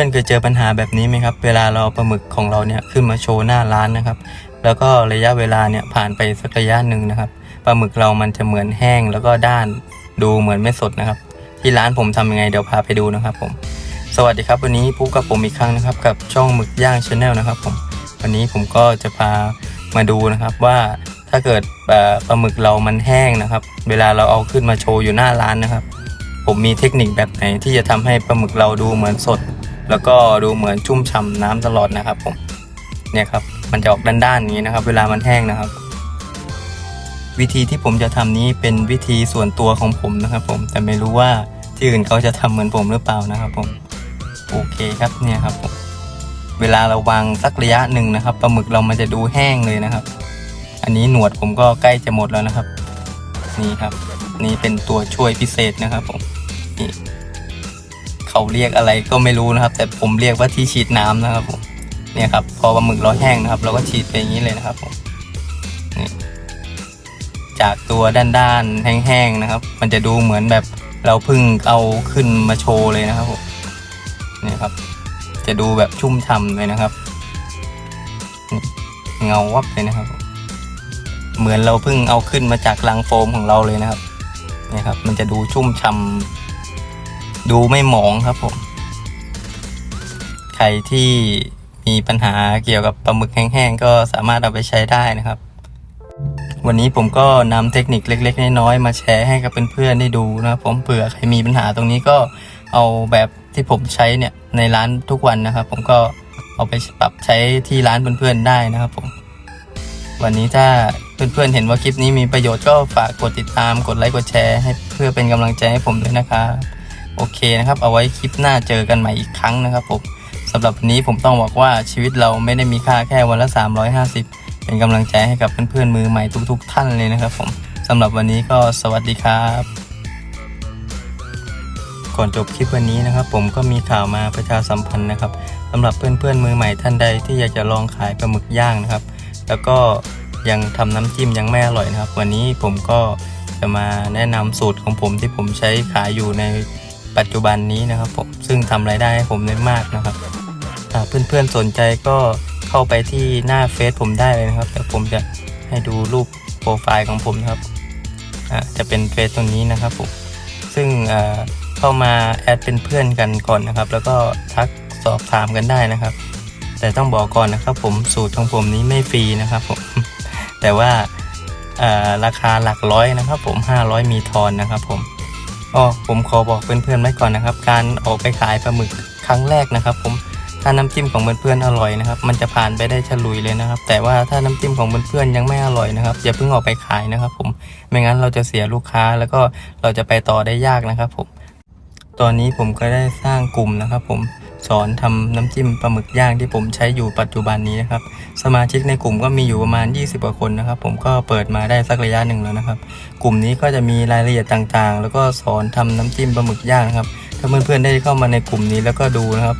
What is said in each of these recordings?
พื่อนๆเคยเจอปัญหาแบบนี้ไหมครับ เวลาเราปลาหมึกของเราเนี่ยขึ้นมาโชว์หน้าร้านนะครับ แล้วก็ระยะเวลาเนี่ยผ่านไปสักระยะหนึ่งนะครับปลาหมึกเรามันจะเหมือนแห้งแล้วก็ด้านดูเหมือนไม่สดนะครับ ที่ร้านผมทำยังไงเดี๋ยวพาไปดูนะครับผม สวัสดีครับ วันนี้พบกับผมอีกครั้งนะครับ กับช่องหมึกย่างชาแนลนะครับผมวันนี้ผมก็จะพามาดูนะครับว่าถ้าเกิดปลาหมึกเรามันแห้งนะครับ เวลาเราเอาขึ้นมาโชว์อยู่หน้าร้านนะครับ ผมมีเทคนิคแบบไหนที่จะทำให้ปลาหมึกเราดูเหมือนสด แล้วก็ดูเหมือนชุ่มฉ่ำน้ำตลอดนะครับผมเนี่ยครับมันจะออกด้านๆอย่างนี้นะครับ เวลามันแห้งนะครับ วิธีที่ผมจะทำนี้เป็นวิธีส่วนตัวของผมนะครับ ผมแต่ไม่รู้ว่าที่อื่นเขาจะทำเหมือนผมหรือเปล่านะครับ ผมโอเคครับเนี่ยครับผมเวลาเราวางสักระยะหนึ่งนะครับปลาหมึกเรามันจะดูแห้งเลยนะครับ อันนี้หนวดผมก็ใกล้จะหมดแล้วนะครับ นี่ครับ นี่เป็นตัวช่วยพิเศษนะครับผมนี่ เขาเรียกอะไรก็ไม่รู้นะครับ แต่ผมเรียกว่าที่ฉีดน้ำนะครับผมเนี่ยครับพอปลาหมึกเราแห้งนะครับ เราก็ฉีดไปอย่างนี้เลยนะครับผมจากตัวด้านๆแห้งๆนะครับ มันจะดูเหมือนแบบเราเพิ่งเอาขึ้นมาโชว์เลยนะครับผมเนี่ยครับ จะดูแบบชุ่มฉ่ำเลยนะครับ เงาวับเลยนะครับ เหมือนเราเพิ่งเอาขึ้นมาจากลังโฟมของเราเลยนะครับเนี่ยครับ มันจะดูชุ่มฉ่ำ ดูไม่หมองครับผม ใครที่มีปัญหาเกี่ยวกับปลาหมึกแห้งๆก็สามารถเอาไปใช้ได้นะครับ วันนี้ผมก็นำเทคนิคเล็ก ๆ น้อยๆมาแชร์ให้กับเพื่อนๆได้ดูนะครับผมเผื่อใครมีปัญหาตรงนี้ก็เอาแบบที่ผมใช้เนี่ยในร้านทุกวันนะครับ ผมก็เอาไปปรับใช้ที่ร้านเพื่อนๆได้นะครับผม วันนี้ถ้าเพื่อนๆเห็นว่าคลิปนี้มีประโยชน์ก็ฝากกดติดตามกดไลค์กดแชร์ให้เพื่อเป็นกำลังใจให้ผมด้วยนะครับ โอเคนะครับ เอาไว้คลิปหน้าเจอกันใหม่อีกครั้งนะครับผมสำหรับวันนี้ผมต้องบอกว่าชีวิตเราไม่ได้มีค่าแค่วันละ 350 เป็นกำลังใจให้กับเพื่อนๆมือใหม่ทุก ๆ ท่านเลยนะครับผมสำหรับวันนี้ก็สวัสดีครับก่อนจบคลิปวันนี้นะครับ ผมก็มีข่าวมาประชาสัมพันธ์นะครับสำหรับเพื่อนๆมือใหม่ท่านใดที่อยากจะลองขายปลาหมึกย่างนะครับ แล้วก็ยังทำน้ำจิ้มยังไม่อร่อยนะครับ วันนี้ผมก็จะมาแนะนำสูตรของผมที่ผมใช้ขายอยู่ใน ปัจจุบันนี้นะครับผมซึ่งทำรายได้ให้ผมได้มากนะครับเพื่อนๆสนใจก็เข้าไปที่หน้าเฟซผมได้เลยนะครับแต่ผมจะให้ดูรูปโปรไฟล์ของผมนะครับจะเป็นเฟซตรงนี้นะครับผมซึ่งเข้ามาแอดเป็นเพื่อนกันก่อนนะครับ แล้วก็ทักสอบถามกันได้นะครับ แต่ต้องบอกก่อนนะครับ ผมสูตรของผมนี้ไม่ฟรีนะครับผมแต่ว่าราคาหลักร้อยนะครับ ผม 500 มีทอนนะครับผม อ๋อผมขอบอกเพื่อนๆไว้ก่อนนะครับ การออกไปขายปลาหมึกครั้งแรกนะครับ ผมถ้าน้ำจิ้มของเพื่อนๆอร่อยนะครับ มันจะผ่านไปได้ฉลุยเลยนะครับ แต่ว่าถ้าน้ำจิ้มของเพื่อนๆยังไม่อร่อยนะครับอย่าเพิ่งออกไปขายนะครับ ผมไม่งั้นเราจะเสียลูกค้าแล้วก็เราจะไปต่อได้ยากนะครับ ผม ตอนนี้ผมก็ได้สร้างกลุ่มนะครับ ผม สอนทำน้ำจิ้มปลาหมึกย่างที่ผมใช้อยู่ปัจจุบันนี้นะครับ สมาชิกในกลุ่มก็มีอยู่ประมาณ 20กว่าคนนะครับ ผมก็เปิดมาได้สักระยะหนึ่งแล้วนะครับ กลุ่มนี้ก็จะมีรายละเอียดต่างๆ แล้วก็สอนทำน้ำจิ้มปลาหมึกย่างครับ ถ้าเพื่อนๆได้เข้ามาในกลุ่มนี้แล้วก็ดูนะครับ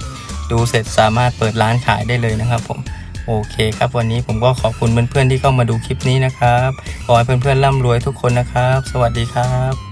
ดูเสร็จสามารถเปิดร้านขายได้เลยนะครับ ผมโอเคครับวันนี้ผมก็ขอบคุณเพื่อนๆที่เข้ามาดูคลิปนี้นะครับขอให้เพื่อนๆร่ำรวยทุกคนนะครับ สวัสดีครับ